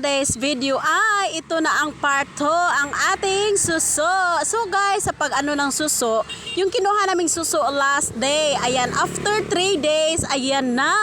today's video ay ito na ang part 2 ang ating suso. So guys, sa pag ano ng suso, yung kinuha naming suso last day, ayan, after 3 days, ayan na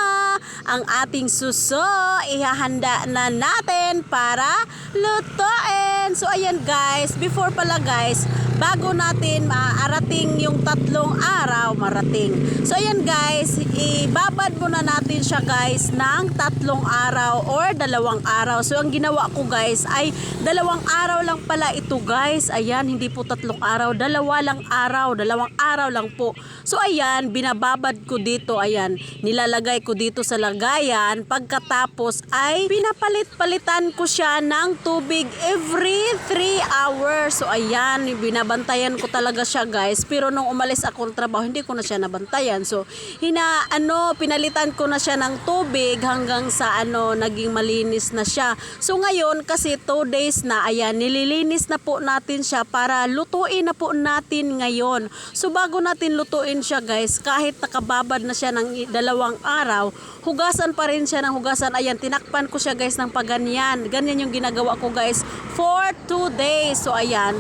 ang ating suso. Ihahanda na natin para lutuin. So ayan guys, before pala guys, bago natin maarating yung tatlong araw, marating. So ayan guys, ibabad muna natin siya guys ng tatlong araw or dalawang araw. So ang ginawa ko guys ay dalawang araw lang pala ito guys. Ayan, hindi po tatlong araw, dalawa lang araw, dalawang araw lang po. So ayan, binababad ko dito, ayan, nilalagay ko dito sa lagayan. Pagkatapos ay pinapalit-palitan ko siya ng tubig every 3 hours. So ayan, binabantayan ko talaga siya guys. Pero nung umalis ako ng trabaho, hindi ko na siya nabantayan. So hina ano, pinalitan ko na siya ng tubig hanggang sa ano, naging malinis na siya. So ngayon kasi 2 days na, ayan, nililinis na po natin siya para lutuin na po natin ngayon. So bago natin lutuin siya guys, kahit nakababad na siya ng dalawang araw, hugasan pa rin siya ng hugasan. Ayan, tinakpan ko siya guys ng paganyan. Ganyan yung ginagawa ko guys for 2 days. So ayan,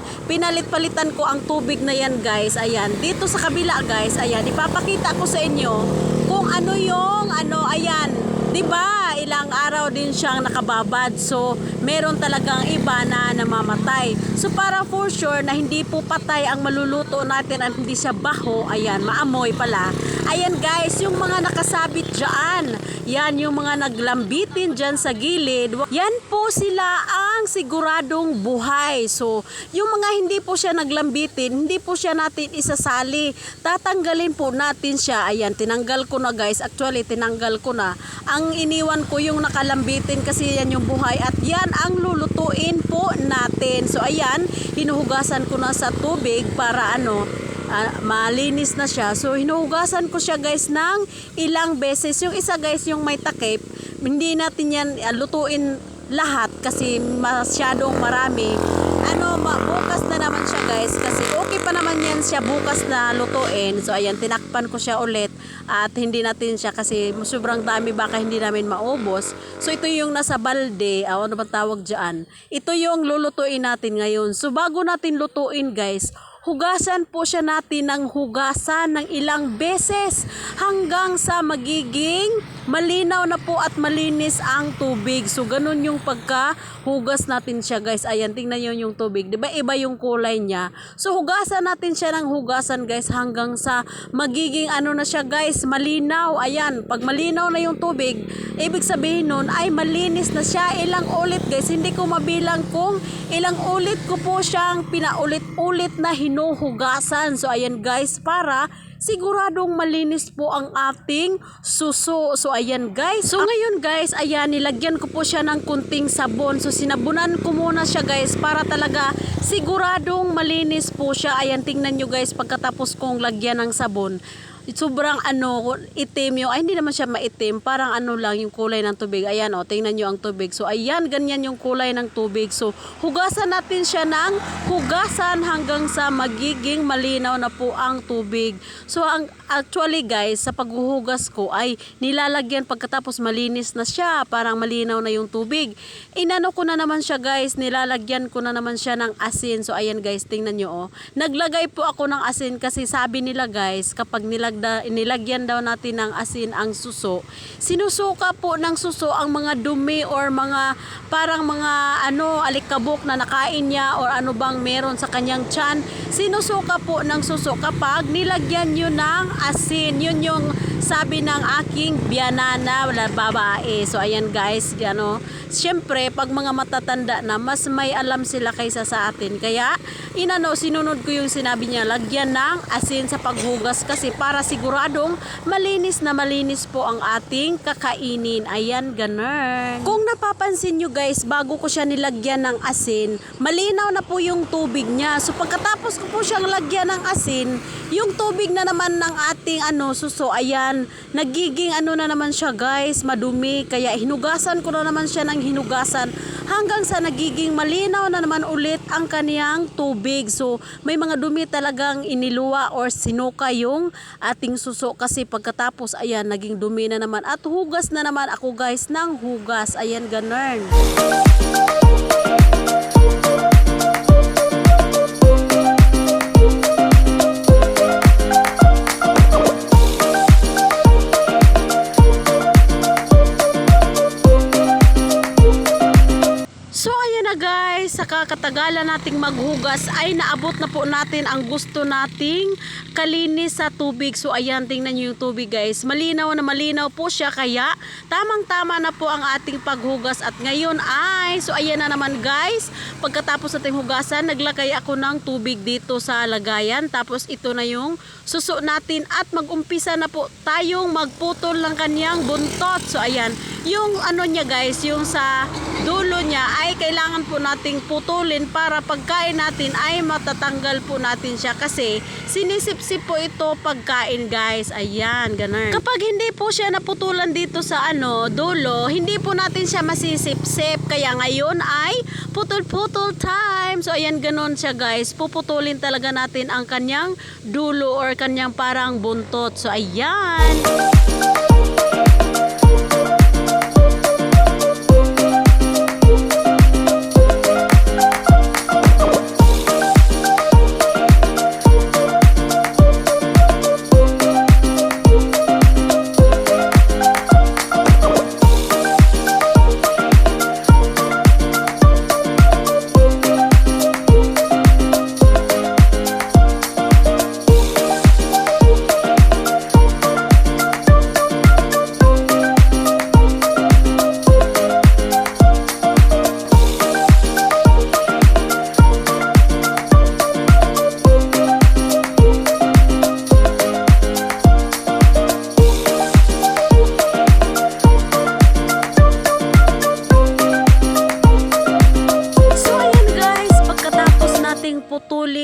pinalit-palitan ko ang tubig na yan guys. Ayan, dito sa kabila guys, ayan, ipapakita ko sa inyo kung ano yung ano, ayan, 'di ba? Ilang araw din siyang nakababad. So, meron talagang iba na namamatay. So, para for sure na hindi po patay ang maluluto natin at hindi siya baho, ayan, maamoy pala. Ayan guys, yung mga nakasabit diyan, yan yung mga naglambitin diyan sa gilid. Yan po sila ang siguradong buhay. So, yung mga hindi po siya naglambitin, hindi po siya natin isasali. Tatanggalin po natin siya. Ayan, tinanggal ko na guys. Actually, tinanggal ko na. Ang iniwan ko yung nakalambitin kasi yan yung buhay at yan ang lulutuin po natin. So, ayan, hinuhugasan ko na sa tubig para ano, ah, malinis na siya. So, hinuhugasan ko siya guys ng ilang beses. Yung isa guys, yung may takip, hindi natin yan ah, lutuin lahat kasi masyadong marami. Ano, bukas na naman siya guys kasi okay pa naman yan siya bukas na lutuin. So, ayan, tinakpan ko siya ulit at hindi natin siya kasi sobrang dami baka hindi namin maubos. So, ito yung nasa balde, ah, ano ba tawag dyan? Ito yung lulutuin natin ngayon. So, bago natin lutuin guys, hugasan po siya natin ng hugasan ng ilang beses hanggang sa magiging malinaw na po at malinis ang tubig. So, ganun yung pagka-hugas natin siya, guys. Ayan, tingnan nyo yung tubig. 'Di ba Iba yung kulay niya. So, hugasan natin siya ng hugasan, guys, hanggang sa magiging ano na siya, guys, malinaw. Ayan, pag malinaw na yung tubig, ibig sabihin nun ay malinis na siya. Ilang ulit, guys. Hindi ko mabilang kung ilang ulit ko po siyang pinaulit-ulit na hinuhugasan. So, ayan, guys, para siguradong malinis po ang ating suso. So ayan guys. So ngayon guys, ayan nilagyan ko po siya ng kunting sabon. So sinabunan ko muna siya guys para talaga siguradong malinis po siya. Ayan tingnan nyo guys pagkatapos kong lagyan ng sabon. Sobrang ano, itim yung, ay hindi naman siya maitim, parang ano lang yung kulay ng tubig. Ayan o, tingnan nyo ang tubig. So ayan, ganyan yung kulay ng tubig. So hugasan natin siya ng hugasan hanggang sa magiging malinaw na po ang tubig. So ang actually guys, sa paghuhugas ko ay nilalagyan pagkatapos malinis na siya, parang malinaw na yung tubig. Inano ko na naman siya guys, nilalagyan ko na naman siya ng asin. So ayan guys, tingnan nyo oh. Naglagay po ako ng asin kasi sabi nila guys, kapag nilagda, nilagyan daw natin ng asin ang suso, sinusuka po ng suso ang mga dumi or mga parang mga ano alikabok na nakain niya or ano bang meron sa kanyang tiyan. Sinusuka po ng suso kapag nilagyan nyo ng asin. Yun yung sabi ng aking biyanana wala babae. So ayan guys, ano, syempre pag mga matatanda na mas may alam sila kaysa sa atin. Kaya inano sinunod ko yung sinabi niya, lagyan ng asin sa paghugas kasi para siguradong malinis na malinis po ang ating kakainin. Ayan, ganun. Kung napapansin nyo guys, bago ko siya nilagyan ng asin, malinaw na po yung tubig niya. So pagkatapos ko po siyang lagyan ng asin, yung tubig na naman ng ating ano, suso, ayan, nagiging ano na naman siya guys, madumi. Kaya hinugasan ko na naman siya ng hinugasan hanggang sa nagiging malinaw na naman ulit ang kaniyang tubig. So may mga dumi talagang iniluwa or sinuka yung ating suso kasi pagkatapos ayan, naging dumi na naman at hugas na naman ako guys ng hugas. Ayan, ganun. Kakatagalan nating maghugas ay naabot na po natin ang gusto nating kalinis sa tubig. So ayan, tingnan nyo yung tubig guys. Malinaw na malinaw po siya kaya tamang tama na po ang ating paghugas. At ngayon ay, so ayan na naman guys, pagkatapos nating hugasan, naglagay ako ng tubig dito sa lagayan. Tapos ito na yung suso natin at mag-umpisa na po tayong magputol ng kanyang buntot. So ayan, yung ano niya guys, yung sa dulo niya ay kailangan po nating putulin para pagkain natin ay matatanggal po natin siya kasi sinisip-sip po ito pagkain guys. Ayan, ganun. Kapag hindi po siya naputulan dito sa ano, dulo, hindi po natin siya masisip-sip. Kaya ngayon ay putol-putol time. So ayan, ganun siya guys. Puputulin talaga natin ang kanyang dulo or kanyang parang buntot. So ayan. So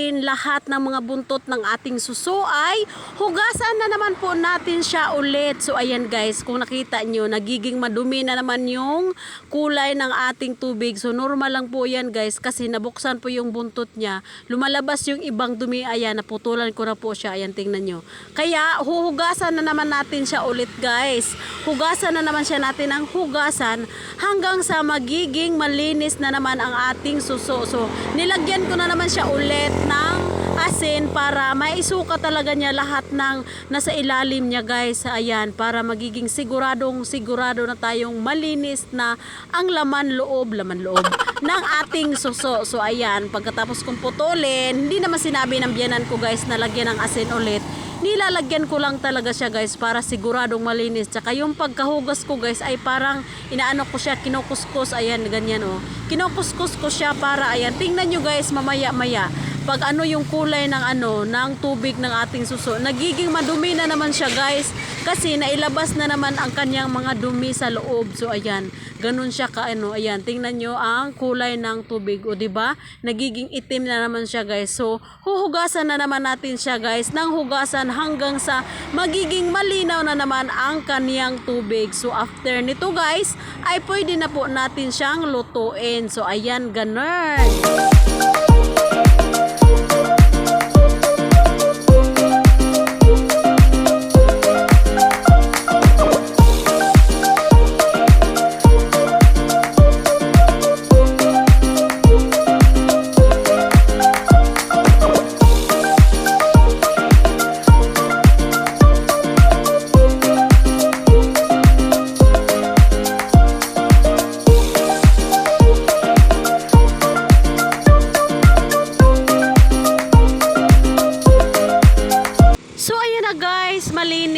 putulin lahat ng mga buntot ng ating suso ay hugasan na naman po natin siya ulit. So ayan guys, kung nakita nyo, nagiging madumi na naman yung kulay ng ating tubig. So normal lang po yan guys kasi nabuksan po yung buntot niya. Lumalabas yung ibang dumi. Ayan, naputulan ko na po siya. Ayan, tingnan nyo. Kaya huhugasan na naman natin siya ulit guys. Hugasan na naman siya natin ng hugasan hanggang sa magiging malinis na naman ang ating suso. So, nilagyan ko na naman siya ulit ng asin para maisuka talaga niya lahat ng nasa ilalim niya guys. Ayan, para magiging siguradong sigurado na tayong malinis na ang laman loob, laman loob ng ating suso. So ayan, pagkatapos kong putulin, hindi naman sinabi ng biyanan ko guys na lagyan ng asin ulit nilalagyan ko lang talaga siya guys para siguradong malinis. Tsaka yung pagkahugas ko guys ay parang inaano ko siya, kinukuskus. Ayan, ganyan oh. Kinukuskus ko siya para ayan. Tingnan nyo guys mamaya maya. Pag ano yung kulay ng ano, ng tubig ng ating suso. Nagiging madumi na naman siya guys. Kasi nailabas na naman ang kanyang mga dumi sa loob. So ayan, ganun siya ka ano. Ayan, tingnan nyo ang kulay ng tubig. O di ba Nagiging itim na naman siya guys. So huhugasan na naman natin siya guys. Nang hugasan hanggang sa magiging malinaw na naman ang kaniyang tubig. So after nito guys, ay pwede na po natin siyang lutuin. So ayan, ganun.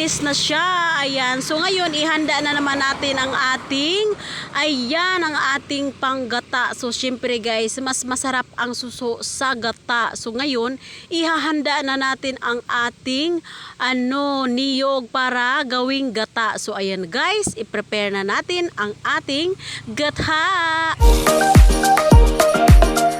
Malinis na siya. Ayan. So ngayon ihanda na naman natin ang ating ayan ang ating panggata. So syempre guys, mas masarap ang suso sa gata. So ngayon, ihahanda na natin ang ating ano niyog para gawing gata. So ayan guys, i-prepare na natin ang ating gata. Natapos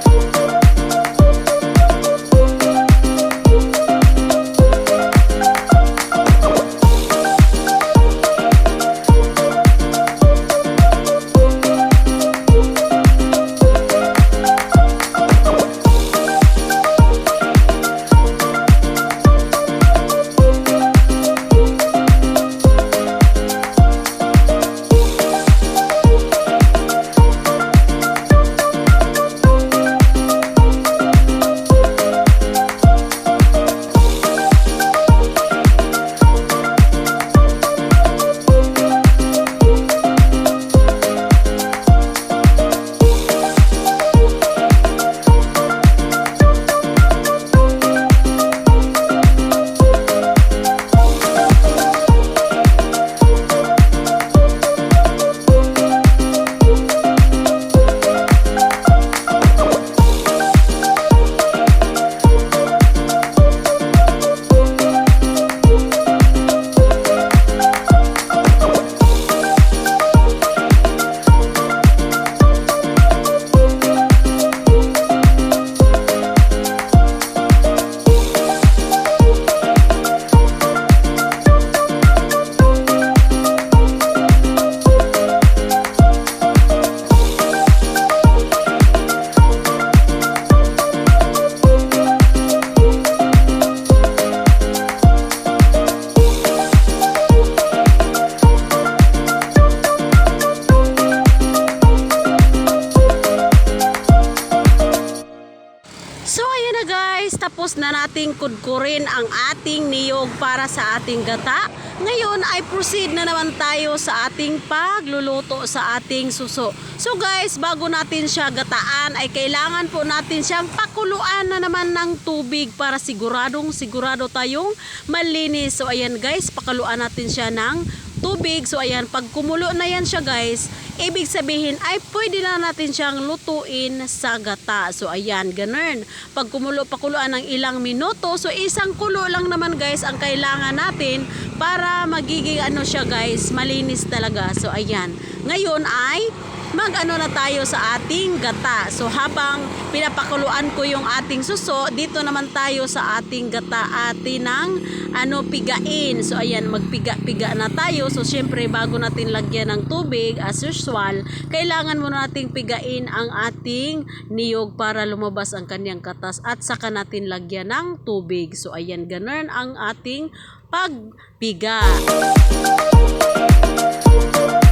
na nating kudkurin ang ating niyog para sa ating gata. Ngayon ay proceed na naman tayo sa ating pagluluto sa ating suso. So guys, bago natin siya gataan ay kailangan po natin siyang pakuluan na naman ng tubig para siguradong sigurado tayong malinis. So ayan guys, pakaluan natin siya ng tubig. So ayan, pag kumulo na yan siya guys, ibig sabihin ay pwede na natin siyang lutuin sa gata. So ayan, ganun. Pag kumulo, pakuluan ng ilang minuto, so isang kulo lang naman guys ang kailangan natin para magiging ano siya guys, malinis talaga. So ayan, ngayon ay mag-ano na tayo sa ating gata. So habang pinapakuluan ko yung ating suso, dito naman tayo sa ating gata atin ng ano pigain. So ayan, magpiga-piga na tayo. So syempre bago natin lagyan ng tubig as usual, kailangan muna nating pigain ang ating niyog para lumabas ang kanyang katas at saka natin lagyan ng tubig. So ayan, ganun ang ating pagpiga. So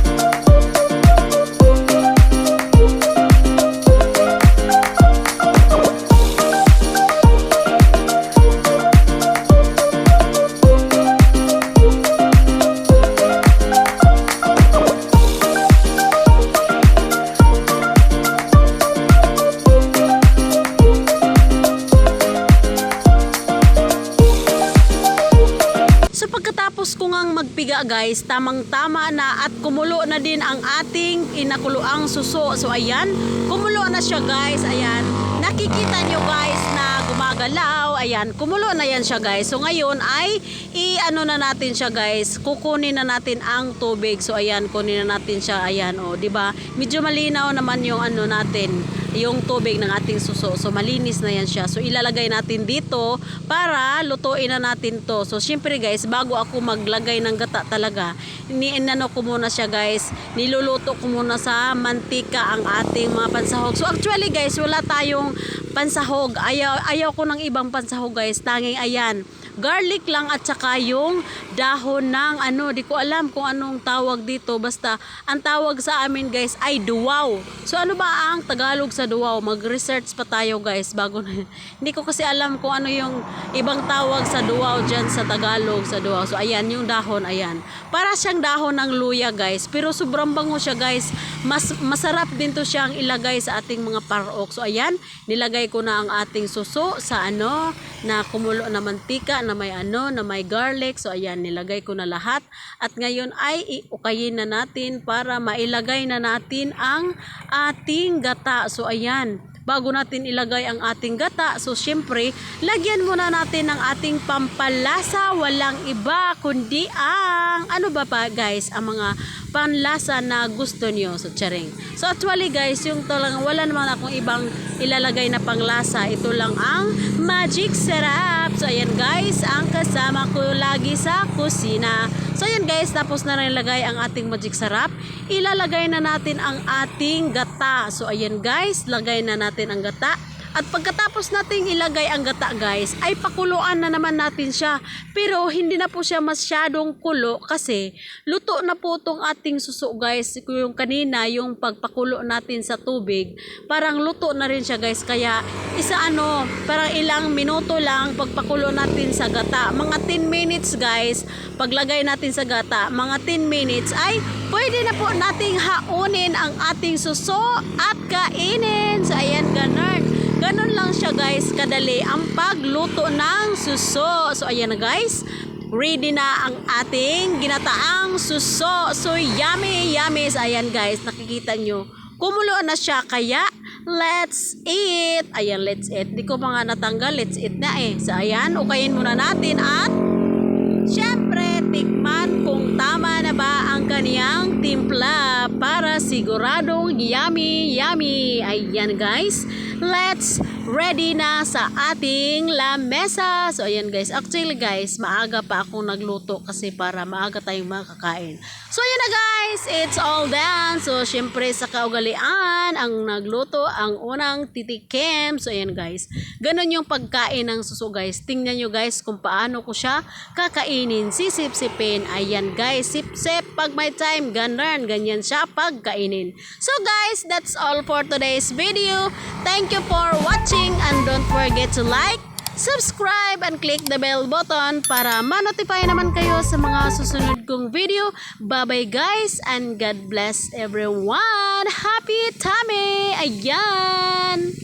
magpiga guys, tamang-tama na at kumulo na din ang ating inakuloang suso. So ayan, kumulo na siya guys. Ayan, nakikita nyo guys na gumagalaw. Ayan, kumulo na yan siya guys. So ngayon ay i-ano na natin siya guys. Kukunin na natin ang tubig. So ayan, kunin na natin siya. Ayan, oh, 'di ba? Medyo malinaw naman yung ano natin yung tubig ng ating suso. So malinis na yan siya. So ilalagay natin dito para lutuin na natin to. So syempre guys, bago ako maglagay ng gata talaga, iniinano ko muna siya guys. Niluluto ko muna sa mantika ang ating mga pansahog. So actually guys, wala tayong pansahog. Ayaw, ayaw ko ng ibang pansahog guys. Tanging ayan garlic lang at saka yung dahon ng ano, di ko alam kung anong tawag dito. Basta ang tawag sa amin guys ay duwaw. So ano ba ang Tagalog sa duwaw? Mag-research pa tayo guys bago na. Hindi ko kasi alam kung ano yung ibang tawag sa duwaw dyan sa Tagalog sa duwaw. So ayan yung dahon, ayan. Para siyang dahon ng luya guys. Pero sobrang bango siya guys. Mas masarap din to siyang ilagay sa ating mga parok. So ayan, nilagay ko na ang ating suso sa ano na kumulo na mantika na may ano, na may garlic. So ayan, nilagay ko na lahat. At ngayon ay iukayin na natin para mailagay na natin ang ating gata. So ayan, bago natin ilagay ang ating gata. So, syempre, lagyan muna natin ng ating pampalasa. Walang iba, kundi ang, ano ba pa guys, ang mga panlasa na gusto nyo. So, charing. So, actually guys, yung talagang wala naman akong ibang ilalagay na panglasa. Ito lang ang magic syrup. So, ayan guys, ang kasama ko lagi sa kusina. So, ayan guys, tapos na rin ilagay ang ating magic syrup. Ilalagay na natin ang ating gata. So, ayan guys, lagay na natin ang gata. At pagkatapos nating ilagay ang gata guys, ay pakuluan na naman natin siya. Pero hindi na po siya masyadong kulo kasi luto na po tong ating suso guys. Yung kanina, yung pagpakulo natin sa tubig, parang luto na rin siya guys. Kaya isa ano, parang ilang minuto lang pagpakulo natin sa gata. Mga 10 minutes guys, paglagay natin sa gata, mga 10 minutes ay pwede na po nating haunin ang ating suso at kainin. So ayan, ganun. Ganon lang siya guys, kadali ang pagluto ng suso. So ayan na guys, ready na ang ating ginataang suso. So yummy, yummy. Ayan guys, nakikita nyo. Kumulo na siya, kaya let's eat. Ayan, let's eat. Di ko pa natanggal, let's eat na eh. So ayan, ukayin muna natin at Siyempre, tikman kung tama na ba ang kaniyang timpla para siguradong yummy, yummy. Ayan guys, let's ready na sa ating lamesa. So ayan guys, actually guys, maaga pa akong nagluto kasi para maaga tayong makakain. So ayan na guys, it's all done. So syempre sa kaugalian, ang nagluto, ang unang titikim. So ayan guys, ganun yung pagkain ng suso guys. Tingnan nyo guys kung paano ko siya kakainin. Sisip-sipin. Ayan guys, sip-sip pag may time. Ganun, ganyan siya pagkainin. So guys, that's all for today's video. Thank you for watching and don't forget to like, subscribe and click the bell button para ma-notify naman kayo sa mga susunod kong video. Bye-bye guys and God bless everyone. Happy tummy! Ayan!